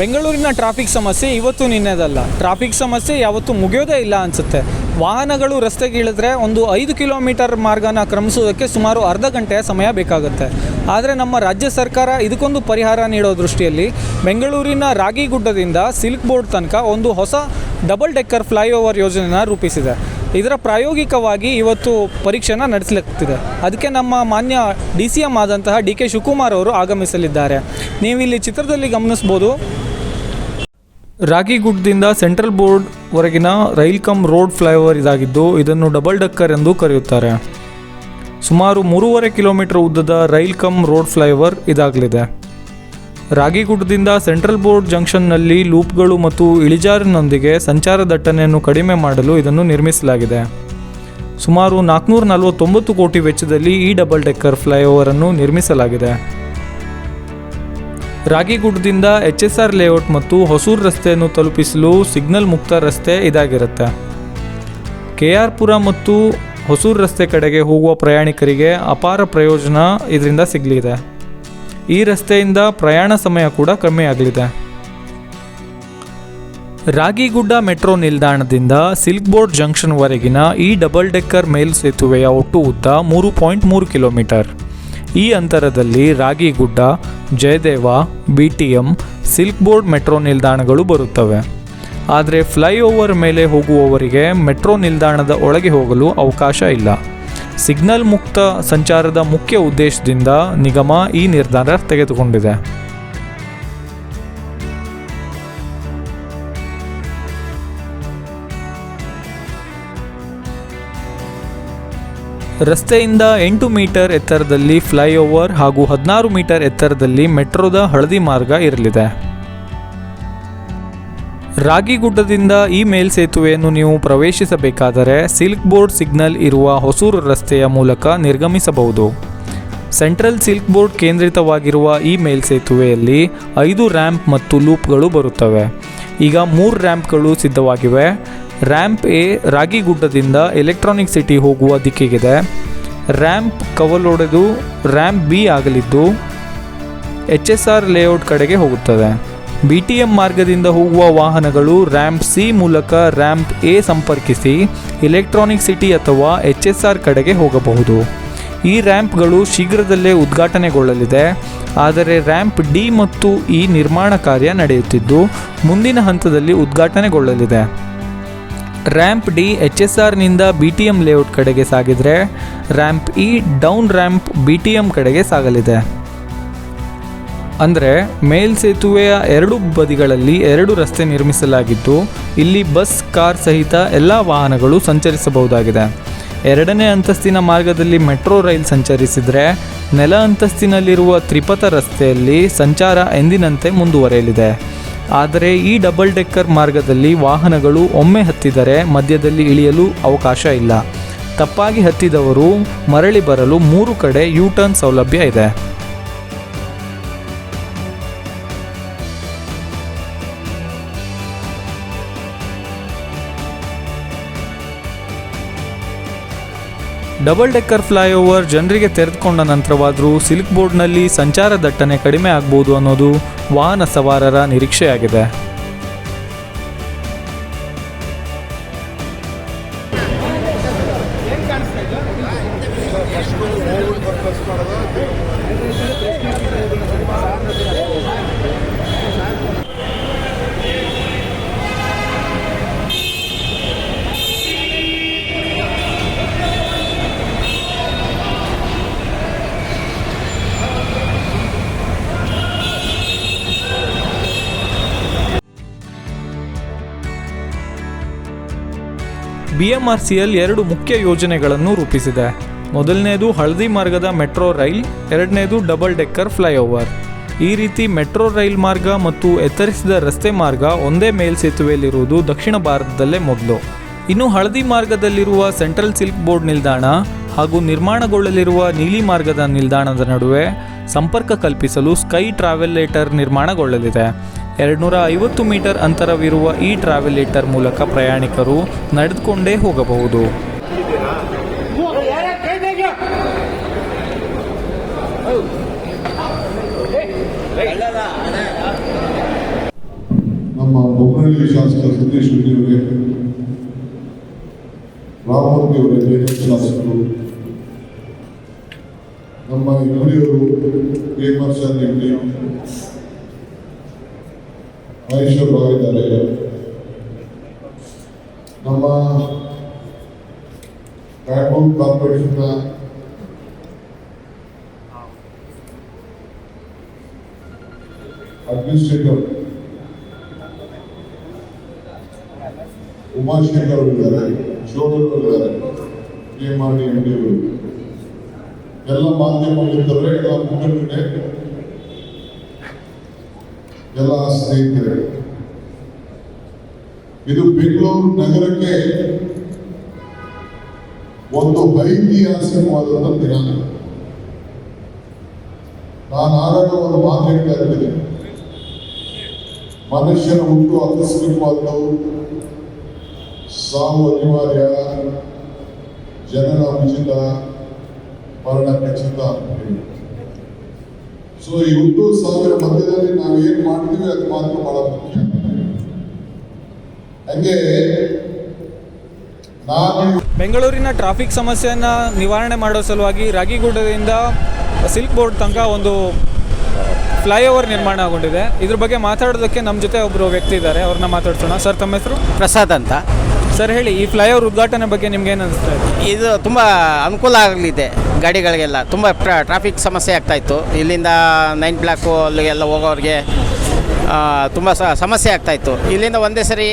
ಬೆಂಗಳೂರಿನ ಟ್ರಾಫಿಕ್ ಸಮಸ್ಯೆ ಇವತ್ತು ನಿನ್ನೆದಲ್ಲ. ಟ್ರಾಫಿಕ್ ಸಮಸ್ಯೆ ಯಾವತ್ತೂ ಮುಗಿಯೋದೇ ಇಲ್ಲ ಅನಿಸುತ್ತೆ. ವಾಹನಗಳು ರಸ್ತೆಗೆ ಇಳಿದ್ರೆ ಒಂದು ಐದು ಕಿಲೋಮೀಟರ್ ಮಾರ್ಗನ ಕ್ರಮಿಸೋದಕ್ಕೆ ಸುಮಾರು ಅರ್ಧ ಗಂಟೆಯ ಸಮಯ ಬೇಕಾಗುತ್ತೆ. ಆದರೆ ನಮ್ಮ ರಾಜ್ಯ ಸರ್ಕಾರ ಇದಕ್ಕೊಂದು ಪರಿಹಾರ ನೀಡೋ ದೃಷ್ಟಿಯಲ್ಲಿ ಬೆಂಗಳೂರಿನ ರಾಗಿಗುಡ್ಡದಿಂದ ಸಿಲ್ಕ್ ಬೋರ್ಡ್ ತನಕ ಒಂದು ಹೊಸ ಡಬಲ್ ಡೆಕ್ಕರ್ ಫ್ಲೈಓವರ್ ಯೋಜನೆಯನ್ನು ರೂಪಿಸಿದೆ. ಇದರ ಪ್ರಾಯೋಗಿಕವಾಗಿ ಇವತ್ತು ಪರೀಕ್ಷೆನ ನಡೆಸಲಾಗ್ತಿದೆ ಅದಕ್ಕೆ ನಮ್ಮ ಮಾನ್ಯ ಡಿ ಸಿ ಎಂ ಆದಂತಹ ಡಿ ಕೆ ಶಿವಕುಮಾರ್ ಅವರು ಆಗಮಿಸಲಿದ್ದಾರೆ. ನೀವು ಇಲ್ಲಿ ಚಿತ್ರದಲ್ಲಿ ಗಮನಿಸ್ಬೋದು ರಾಗಿಗುಡ್ಡದಿಂದ ಸೆಂಟ್ರಲ್ ಬೋರ್ಡ್ ವರೆಗಿನ ರೈಲ್ ಕಮ್ ರೋಡ್ ಫ್ಲೈಓವರ್ ಇದಾಗಿದ್ದು, ಇದನ್ನು ಡಬಲ್ ಡಕ್ಕರ್ ಎಂದು ಕರೆಯುತ್ತಾರೆ. ಸುಮಾರು ಮೂರುವರೆ ಕಿಲೋಮೀಟರ್ ಉದ್ದದ ರೈಲ್ ಕಮ್ ರೋಡ್ ಫ್ಲೈಓವರ್ ಇದಾಗಲಿದೆ. ರಾಗಿಗುಡ್ಡದಿಂದ ಸೆಂಟ್ರಲ್ ಬೋರ್ಡ್ ಜಂಕ್ಷನ್ನಲ್ಲಿ ಲೂಪ್ಗಳು ಮತ್ತು ಇಳಿಜಾರಿನೊಂದಿಗೆ ಸಂಚಾರ ದಟ್ಟಣೆಯನ್ನು ಕಡಿಮೆ ಮಾಡಲು ಇದನ್ನು ನಿರ್ಮಿಸಲಾಗಿದೆ. ಸುಮಾರು ನಾಲ್ಕುನೂರ ನಲವತ್ತೊಂಬತ್ತು ಕೋಟಿ ವೆಚ್ಚದಲ್ಲಿ ಈ ಡಬಲ್ ಡೆಕ್ಕರ್ ಫ್ಲೈಓವರನ್ನು ನಿರ್ಮಿಸಲಾಗಿದೆ. ರಾಗಿಗುಡ್ಡದಿಂದ ಎಚ್ ಎಸ್ ಆರ್ ಲೇಔಟ್ ಮತ್ತು ಹೊಸೂರು ರಸ್ತೆಯನ್ನು ತಲುಪಿಸಲು ಸಿಗ್ನಲ್ ಮುಕ್ತ ರಸ್ತೆ ಇದಾಗಿರುತ್ತೆ. ಕೆ ಆರ್ ಪುರ ಮತ್ತು ಹೊಸೂರು ರಸ್ತೆ ಕಡೆಗೆ ಹೋಗುವ ಪ್ರಯಾಣಿಕರಿಗೆ ಅಪಾರ ಪ್ರಯೋಜನ ಇದರಿಂದ ಸಿಗಲಿದೆ. ಈ ರಸ್ತೆಯಿಂದ ಪ್ರಯಾಣ ಸಮಯ ಕೂಡ ಕಮ್ಮಿ ಆಗಲಿದೆ. ರಾಗಿಗುಡ್ಡ ಮೆಟ್ರೋ ನಿಲ್ದಾಣದಿಂದ ಸಿಲ್ಕ್ ಬೋರ್ಡ್ ಜಂಕ್ಷನ್ವರೆಗಿನ ಈ ಡಬಲ್ ಡೆಕ್ಕರ್ ಮೇಲ್ ಸೇತುವೆಯ ಒಟ್ಟು ಉದ್ದ ಮೂರು ಪಾಯಿಂಟ್ ಮೂರು ಕಿಲೋಮೀಟರ್. ಈ ಅಂತರದಲ್ಲಿ Ragigudda, Jayadeva B T M silk board metro ನಿಲ್ದಾಣಗಳು ಬರುತ್ತವೆ. ಆದರೆ ಫ್ಲೈಓವರ್ ಮೇಲೆ ಹೋಗುವವರಿಗೆ ಮೆಟ್ರೋ ನಿಲ್ದಾಣದ ಒಳಗೆ ಹೋಗಲು ಅವಕಾಶ ಇಲ್ಲ. ಸಿಗ್ನಲ್ ಮುಕ್ತ ಸಂಚಾರದ ಮುಖ್ಯ ಉದ್ದೇಶದಿಂದ ನಿಗಮ ಈ ನಿರ್ಧಾರ ತೆಗೆದುಕೊಂಡಿದೆ. ರಸ್ತೆಯಿಂದ ಎಂಟು ಮೀಟರ್ ಎತ್ತರದಲ್ಲಿ ಫ್ಲೈಓವರ್ ಹಾಗೂ ಹದಿನಾರು ಮೀಟರ್ ಎತ್ತರದಲ್ಲಿ ಮೆಟ್ರೋದ ಹಳದಿ ಮಾರ್ಗ ಇರಲಿದೆ. ರಾಗಿಗುಡ್ಡದಿಂದ ಈ ಮೇಲ್ಸೇತುವೆಯನ್ನು ನೀವು ಪ್ರವೇಶಿಸಬೇಕಾದರೆ ಸಿಲ್ಕ್ ಬೋರ್ಡ್ ಸಿಗ್ನಲ್ ಇರುವ ಹೊಸೂರು ರಸ್ತೆಯ ಮೂಲಕ ನಿರ್ಗಮಿಸಬಹುದು. ಸೆಂಟ್ರಲ್ ಸಿಲ್ಕ್ ಬೋರ್ಡ್ ಕೇಂದ್ರಿತವಾಗಿರುವ ಈ ಮೇಲ್ಸೇತುವೆಯಲ್ಲಿ ಐದು ರ್ಯಾಂಪ್ ಮತ್ತು ಲೂಪ್ಗಳು ಬರುತ್ತವೆ. ಈಗ ಮೂರು ರ್ಯಾಂಪ್ಗಳು ಸಿದ್ಧವಾಗಿವೆ. ರ್ಯಾಂಪ್ ಎ ರಾಗಿಗುಡ್ಡದಿಂದ ಎಲೆಕ್ಟ್ರಾನಿಕ್ ಸಿಟಿ ಹೋಗುವ ದಿಕ್ಕಿಗಿದೆ. ರ್ಯಾಂಪ್ ಕವಲೊಡೆದು ರ್ಯಾಂಪ್ ಬಿ ಆಗಲಿದ್ದು ಎಚ್ ಎಸ್ ಆರ್ ಲೇಔಟ್ ಕಡೆಗೆ ಹೋಗುತ್ತದೆ. ಬಿ ಟಿ ಎಂ ಮಾರ್ಗದಿಂದ ಹೋಗುವ ವಾಹನಗಳು ರ್ಯಾಂಪ್ ಸಿ ಮೂಲಕ ರ್ಯಾಂಪ್ ಎ ಸಂಪರ್ಕಿಸಿ ಎಲೆಕ್ಟ್ರಾನಿಕ್ ಸಿಟಿ ಅಥವಾ ಎಚ್ ಎಸ್ ಆರ್ ಕಡೆಗೆ ಹೋಗಬಹುದು. ಈ ರ್ಯಾಂಪ್ಗಳು ಶೀಘ್ರದಲ್ಲೇ ಉದ್ಘಾಟನೆಗೊಳ್ಳಲಿದೆ. ಆದರೆ ರ್ಯಾಂಪ್ ಡಿ ಮತ್ತು ಈ ನಿರ್ಮಾಣ ಕಾರ್ಯ ನಡೆಯುತ್ತಿದ್ದು, ಮುಂದಿನ ಹಂತದಲ್ಲಿ ಉದ್ಘಾಟನೆಗೊಳ್ಳಲಿದೆ. ರ್ಯಾಂಪ್ ಡಿ ಎಚ್ ಎಸ್ ಆರ್ನಿಂದ ಬಿ ಟಿ ಎಂ ಲೇಔಟ್ ಕಡೆಗೆ ಸಾಗಿದರೆ, ramp E down ramp B T M ಕಡೆಗೆ ಸಾಗಲಿದೆ. ಅಂದರೆ ಮೇಲ್ಸೇತುವೆಯ ಎರಡು ಬದಿಗಳಲ್ಲಿ ಎರಡು ರಸ್ತೆ ನಿರ್ಮಿಸಲಾಗಿದ್ದು, ಇಲ್ಲಿ ಬಸ್, ಕಾರ್ ಸಹಿತ ಎಲ್ಲ ವಾಹನಗಳು ಸಂಚರಿಸಬಹುದಾಗಿದೆ. ಎರಡನೇ ಅಂತಸ್ತಿನ ಮಾರ್ಗದಲ್ಲಿ ಮೆಟ್ರೋ ರೈಲ್ ಸಂಚರಿಸಿದರೆ, ನೆಲ ಅಂತಸ್ತಿನಲ್ಲಿರುವ ತ್ರಿಪಥ ರಸ್ತೆಯಲ್ಲಿ ಸಂಚಾರ ಎಂದಿನಂತೆ ಮುಂದುವರೆಯಲಿದೆ. ಆದರೆ ಈ ಡಬಲ್ ಡೆಕ್ಕರ್ ಮಾರ್ಗದಲ್ಲಿ ವಾಹನಗಳು ಒಮ್ಮೆ ಹತ್ತಿದರೆ ಮಧ್ಯದಲ್ಲಿ ಇಳಿಯಲು ಅವಕಾಶ ಇಲ್ಲ. ತಪ್ಪಾಗಿ ಹತ್ತಿದವರು ಮರಳಿ ಬರಲು ಮೂರು ಕಡೆ ಯೂ ಟರ್ನ್ ಸೌಲಭ್ಯ ಇದೆ. ಡಬಲ್ ಡೆಕ್ಕರ್ ಫ್ಲೈಓವರ್ ಜನರಿಗೆ ತೆರೆದುಕೊಂಡ ನಂತರವಾದರೂ ಸಿಲ್ಕ್ ಬೋರ್ಡ್ನಲ್ಲಿ ಸಂಚಾರ ದಟ್ಟಣೆ ಕಡಿಮೆ ಆಗ್ಬೋದು ಅನ್ನೋದು ವಾಹನ ಸವಾರರ ನಿರೀಕ್ಷೆಯಾಗಿದೆ. B M R C L ಎರಡು ಮುಖ್ಯ ಯೋಜನೆಗಳನ್ನು ರೂಪಿಸಿದೆ. ಮೊದಲನೇದು ಹಳದಿ ಮಾರ್ಗದ ಮೆಟ್ರೋ ರೈಲ್, ಎರಡನೇದು ಡಬಲ್ ಡೆಕ್ಕರ್ ಫ್ಲೈಓವರ್. ಈ ರೀತಿ ಮೆಟ್ರೋ ರೈಲ್ ಮಾರ್ಗ ಮತ್ತು ಎತ್ತರಿಸಿದ ರಸ್ತೆ ಮಾರ್ಗ ಒಂದೇ ಮೇಲ್ಸೇತುವೆಯಲ್ಲಿರುವುದು ದಕ್ಷಿಣ ಭಾರತದಲ್ಲೇ ಮೊದಲು. ಇನ್ನು ಹಳದಿ ಮಾರ್ಗದಲ್ಲಿರುವ ಸೆಂಟ್ರಲ್ ಸಿಲ್ಕ್ ಬೋರ್ಡ್ ನಿಲ್ದಾಣ ಹಾಗೂ ನಿರ್ಮಾಣಗೊಳ್ಳಲಿರುವ ನೀಲಿ ಮಾರ್ಗದ ನಿಲ್ದಾಣದ ನಡುವೆ ಸಂಪರ್ಕ ಕಲ್ಪಿಸಲು ಸ್ಕೈ ಟ್ರಾವೆಲ್ಲೇಟರ್ ನಿರ್ಮಾಣಗೊಳ್ಳಲಿದೆ. ಎರಡುನೂರ ಐವತ್ತು ಮೀಟರ್ ಅಂತರವಿರುವ ಈ ಟ್ರಾವೆಲೇಟರ್ ಮೂಲಕ ಪ್ರಯಾಣಿಕರು ನಡೆದುಕೊಂಡೇ ಹೋಗಬಹುದು. ತೀರ್ಥಹಳ್ಳಿ ಶಾಸಕ ಸತೀಶ್ ರೆಡ್ಡಿ ಅವರಿಗೆ, ರಾಮಮೂರ್ತಿ ಅವರೇ ಶಾಸಕರು, ನಮ್ಮ ಹಿರಿಯರು ಹೇಮರ್ಷನ್ ರೆಡ್ಡಿ ಮಹೇಶ್ವರ್ ರಾವ್ ಇದ್ದಾರೆ ನಮ್ಮ ಬ್ಯಾಂಗ್ಳೂರ್ ಕಾರ್ಪೊರೇಷನ್ನ ಅಡ್ಮಿನಿಸ್ಟ್ರೇಟರ್ ಉಮಾಶೇಖರ್ ಅವರು ಇದ್ದಾರೆ ಶೋಭನ್ ಅವರು ಇದ್ದಾರೆ ಡಿ ಎಂ ಡಿ ಅವರು ಎಲ್ಲ ಮಾಧ್ಯಮ ಎಲ್ಲ ಮುಖಂಡರೇ ಎಲ್ಲ ಸ್ನೇಹಿತರೆ, ಇದು ಬೆಂಗಳೂರು ನಗರಕ್ಕೆ ಒಂದು ಐತಿಹಾಸಿಕವಾದಂಥ ದಿನ ನಾನು ಆಗಾಗ ಒಂದು ಮಾತು ಹೇಳ್ತಾ ಇರ್ತೀನಿ. ಮನುಷ್ಯನ ಹುಟ್ಟು ಆಕಸ್ಮಿಕವಾದವು ಸಾವು ಅನಿವಾರ್ಯ, ಜನರ ಉಚಿತ ಮರಣ ಖಚಿತ ಅಂತ ಹೇಳಿ. ಸೊ ಈ ಹುಟ್ಟು ಸಾವಿರ ಮಧ್ಯದಲ್ಲಿ ನಾವು ಏನು ಮಾಡ್ತೀವಿ ಅದು ಮಾತ್ರ ಬಹಳ ಮುಖ್ಯ. ಹಂಗೆ ಬೆಂಗಳೂರಿನ ಟ್ರಾಫಿಕ್ ಸಮಸ್ಯೆಯನ್ನು ನಿವಾರಣೆ ಮಾಡೋ ಸಲುವಾಗಿ ರಾಗಿಗುಡ್ಡದಿಂದ ಸಿಲ್ಕ್ ಬೋರ್ಡ್ ತನಕ ಒಂದು ಫ್ಲೈಓವರ್ ನಿರ್ಮಾಣಗೊಂಡಿದೆ ಇದ್ರ ಬಗ್ಗೆ ಮಾತಾಡೋದಕ್ಕೆ ನಮ್ಮ ಜೊತೆ ಒಬ್ಬರು ವ್ಯಕ್ತಿ ಇದ್ದಾರೆ. ಅವ್ರನ್ನ ಮಾತಾಡ್ಸೋಣ. ಸರ್ ತಮ್ಮ ಹೆಸರು? ಪ್ರಸಾದ್ ಅಂತ. ಸರ್ ಹೇಳಿ, ಈ ಫ್ಲೈಓವರ್ ಉದ್ಘಾಟನೆ ಬಗ್ಗೆ ನಿಮ್ಗೆ ಏನು ಅನಿಸ್ತಾ ಇದೆ? ಇದು ತುಂಬ ಅನುಕೂಲ ಆಗಲಿದೆ ಗಾಡಿಗಳಿಗೆಲ್ಲ. ತುಂಬ ಟ್ರಾಫಿಕ್ ಸಮಸ್ಯೆ ಆಗ್ತಾಯಿತ್ತು ಇಲ್ಲಿಂದ ನೈನ್ ಬ್ಲಾಕು ಅಲ್ಲಿಗೆಲ್ಲ ಹೋಗೋರಿಗೆ ತುಂಬ ಸಮಸ್ಯೆ ಸಮಸ್ಯೆ ಆಗ್ತಾಯಿತ್ತು ಇಲ್ಲಿಂದ ಒಂದೇ ಸರಿ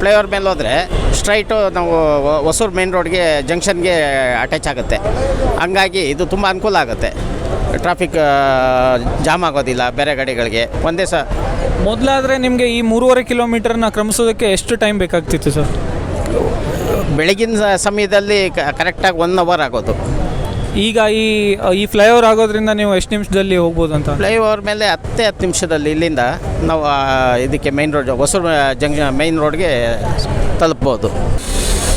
ಫ್ಲೈಓವರ್ ಮೇಲೆ ಹೋದರೆ ಸ್ಟ್ರೈಟು ನಾವು ಹೊಸೂರು ಮೇನ್ ರೋಡ್ಗೆ ಜಂಕ್ಷನ್ಗೆ ಅಟ್ಯಾಚ್ ಆಗುತ್ತೆ. ಹಂಗಾಗಿ ಇದು ತುಂಬ ಅನುಕೂಲ ಆಗುತ್ತೆ. ಟ್ರಾಫಿಕ್ ಜಾಮ್ ಆಗೋದಿಲ್ಲ ಬೇರೆ ಗಾಡಿಗಳಿಗೆ. ಒಂದೇ ಸ ಮೊದಲಾದರೆ ನಿಮಗೆ ಈ ಮೂರುವರೆ ಕಿಲೋಮೀಟರ್ನ ಕ್ರಮಿಸೋದಕ್ಕೆ ಎಷ್ಟು ಟೈಮ್ ಬೇಕಾಗ್ತಿತ್ತು ಸರ್? ಬೆಳಗಿನ ಸಮಯದಲ್ಲಿ ಕರೆಕ್ಟಾಗಿ ಒನ್ ಅವರ್ ಆಗೋದು. ಈಗ ಈ ಈ ಫ್ಲೈಓವರ್ ಆಗೋದ್ರಿಂದ ನೀವು ಎಷ್ಟು ನಿಮಿಷದಲ್ಲಿ ಹೋಗ್ಬೋದು ಅಂತ? ಫ್ಲೈಓವರ್ ಮೇಲೆ ಹತ್ತೇ ಹತ್ತು ನಿಮಿಷದಲ್ಲಿ ಇಲ್ಲಿಂದ ನಾವು ಇದಕ್ಕೆ main road Hosur junction main ರೋಡ್ಗೆ ತಲುಪ್ಬೋದು.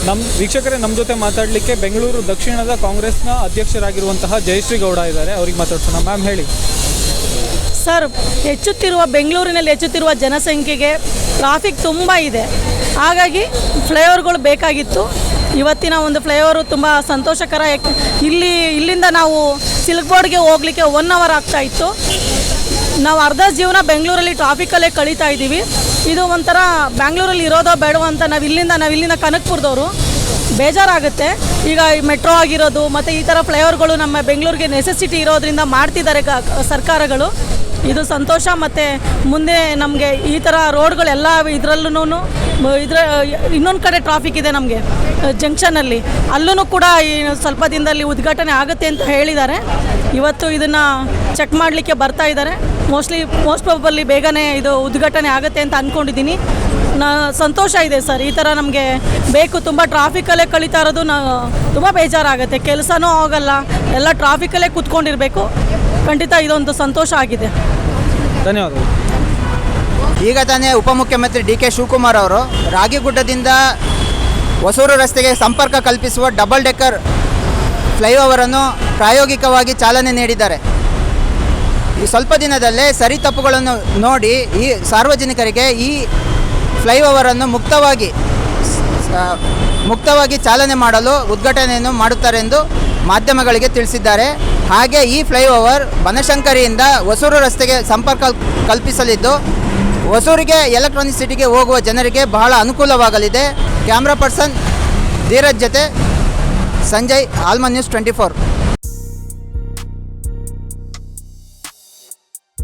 ನಮ್ಮ ವೀಕ್ಷಕರೇ ನಮ್ಮ ಜೊತೆ ಮಾತಾಡಲಿಕ್ಕೆ ಬೆಂಗಳೂರು ದಕ್ಷಿಣದ ಕಾಂಗ್ರೆಸ್ನ ಅಧ್ಯಕ್ಷರಾಗಿರುವಂತಹ ಜಯಶ್ರೀ ಗೌಡ ಇದ್ದಾರೆ. ಅವ್ರಿಗೆ ಮಾತಾಡ್ಸೋಣ. ಮ್ಯಾಮ್ ಹೇಳಿ. ಸರ್, ಹೆಚ್ಚುತ್ತಿರುವ, ಬೆಂಗಳೂರಿನಲ್ಲಿ ಹೆಚ್ಚುತ್ತಿರುವ ಜನಸಂಖ್ಯೆಗೆ ಟ್ರಾಫಿಕ್ ತುಂಬ ಇದೆ. ಹಾಗಾಗಿ ಫ್ಲೈಓವರ್ಗಳು ಬೇಕಾಗಿತ್ತು. ಇವತ್ತಿನ ಒಂದು ಫ್ಲೈಓವರು ತುಂಬ ಸಂತೋಷಕರ ಇಲ್ಲಿ, ಇಲ್ಲಿಂದ ನಾವು ಸಿಲ್ಕ್ ಬೋರ್ಡ್ಗೆ ಹೋಗಲಿಕ್ಕೆ ಒನ್ ಅವರ್ ಆಗ್ತಾ ಇತ್ತು. ನಾವು ಅರ್ಧ ಜೀವನ ಬೆಂಗಳೂರಲ್ಲಿ ಟ್ರಾಫಿಕಲ್ಲೇ ಕಳೀತಾ ಇದ್ದೀವಿ. ಇದು ಒಂಥರ ಬ್ಯಾಂಗ್ಳೂರಲ್ಲಿ ಇರೋದೋ ಬೇಡವೋ ಅಂತ ನಾವು ಇಲ್ಲಿಂದ ನಾವು ಇಲ್ಲಿಂದ ಕನಕಪುರದವರು. ಬೇಜಾರಾಗುತ್ತೆ. ಈಗ ಈ ಮೆಟ್ರೋ ಆಗಿರೋದು, ಮತ್ತು ಈ ಥರ ಫ್ಲೈಓವರ್ಗಳು ನಮ್ಮ ಬೆಂಗಳೂರಿಗೆ ನೆಸೆಸಿಟಿ ಇರೋದ್ರಿಂದ ಮಾಡ್ತಿದ್ದಾರೆ ಸರ್ಕಾರಗಳು. ಇದು ಸಂತೋಷ ಮತ್ತು ಮುಂದೆ ನಮಗೆ ಈ ಥರ ರೋಡ್ಗಳೆಲ್ಲ ಇದರಲ್ಲೂ ಇದ್ರ, ಇನ್ನೊಂದು ಕಡೆ ಟ್ರಾಫಿಕ್ ಇದೆ ನಮಗೆ ಜಂಕ್ಷನಲ್ಲಿ ಅಲ್ಲೂ. ಕೂಡ ಈ ಸ್ವಲ್ಪ ದಿನದಲ್ಲಿ ಉದ್ಘಾಟನೆ ಆಗುತ್ತೆ ಅಂತ ಹೇಳಿದ್ದಾರೆ. ಇವತ್ತು ಇದನ್ನು ಚೆಕ್ ಮಾಡಲಿಕ್ಕೆ ಬರ್ತಾ ಇದ್ದಾರೆ. ಮೋಸ್ಟ್ಲಿ ಮೋಸ್ಟ್ ಪ್ರಾಬಲಿ ಬೇಗನೆ ಇದು ಉದ್ಘಾಟನೆ ಆಗುತ್ತೆ ಅಂತ ಅಂದ್ಕೊಂಡಿದ್ದೀನಿ ನಾ ಸಂತೋಷ ಇದೆ ಸರ್. ಈ ಥರ ನಮಗೆ ಬೇಕು. ತುಂಬ ಟ್ರಾಫಿಕಲ್ಲೇ ಕಳೀತಾ ಇರೋದು ನಾ ತುಂಬ ಬೇಜಾರಾಗುತ್ತೆ. ಕೆಲಸನೂ ಆಗಲ್ಲ. ಎಲ್ಲ ಟ್ರಾಫಿಕಲ್ಲೇ ಕೂತ್ಕೊಂಡಿರಬೇಕು. ಖಂಡಿತ ಇದೊಂದು ಸಂತೋಷ ಆಗಿದೆ. ಧನ್ಯವಾದಗಳು. ಈಗ ತಾನೇ ಉಪಮುಖ್ಯಮಂತ್ರಿ ಡಿ ಕೆ ಶಿವಕುಮಾರ್ ಅವರು ರಾಗಿಗುಡ್ಡದಿಂದ ಹೊಸೂರು ರಸ್ತೆಗೆ ಸಂಪರ್ಕ ಕಲ್ಪಿಸುವ ಡಬಲ್ ಡೆಕ್ಕರ್ ಫ್ಲೈಓವರನ್ನು ಪ್ರಾಯೋಗಿಕವಾಗಿ ಚಾಲನೆ ನೀಡಿದ್ದಾರೆ. ಈ ಸ್ವಲ್ಪ ದಿನದಲ್ಲೇ ಸರಿ ತಪ್ಪುಗಳನ್ನು ನೋಡಿ ಈ ಸಾರ್ವಜನಿಕರಿಗೆ ಈ ಫ್ಲೈಓವರನ್ನು ಮುಕ್ತವಾಗಿ ಮುಕ್ತವಾಗಿ ಚಾಲನೆ ಮಾಡಲು ಉದ್ಘಾಟನೆಯನ್ನು ಮಾಡುತ್ತಾರೆಂದು ಮಾಧ್ಯಮಗಳಿಗೆ ತಿಳಿಸಿದ್ದಾರೆ. ಹಾಗೆ ಈ ಫ್ಲೈಓವರ್ ಬನಶಂಕರಿಯಿಂದ ಹೊಸೂರು ರಸ್ತೆಗೆ ಸಂಪರ್ಕ ಕಲ್ಪಿಸಲಿದ್ದು, ಹೊಸೂರಿಗೆ ಎಲೆಕ್ಟ್ರಾನಿಕ್ ಸಿಟಿಗೆ ಹೋಗುವ ಜನರಿಗೆ ಬಹಳ ಅನುಕೂಲವಾಗಲಿದೆ. ಕ್ಯಾಮ್ರಾ ಪರ್ಸನ್ ಧೀರಜ್ ಜೊತೆ Sanjay Alman news twenty four.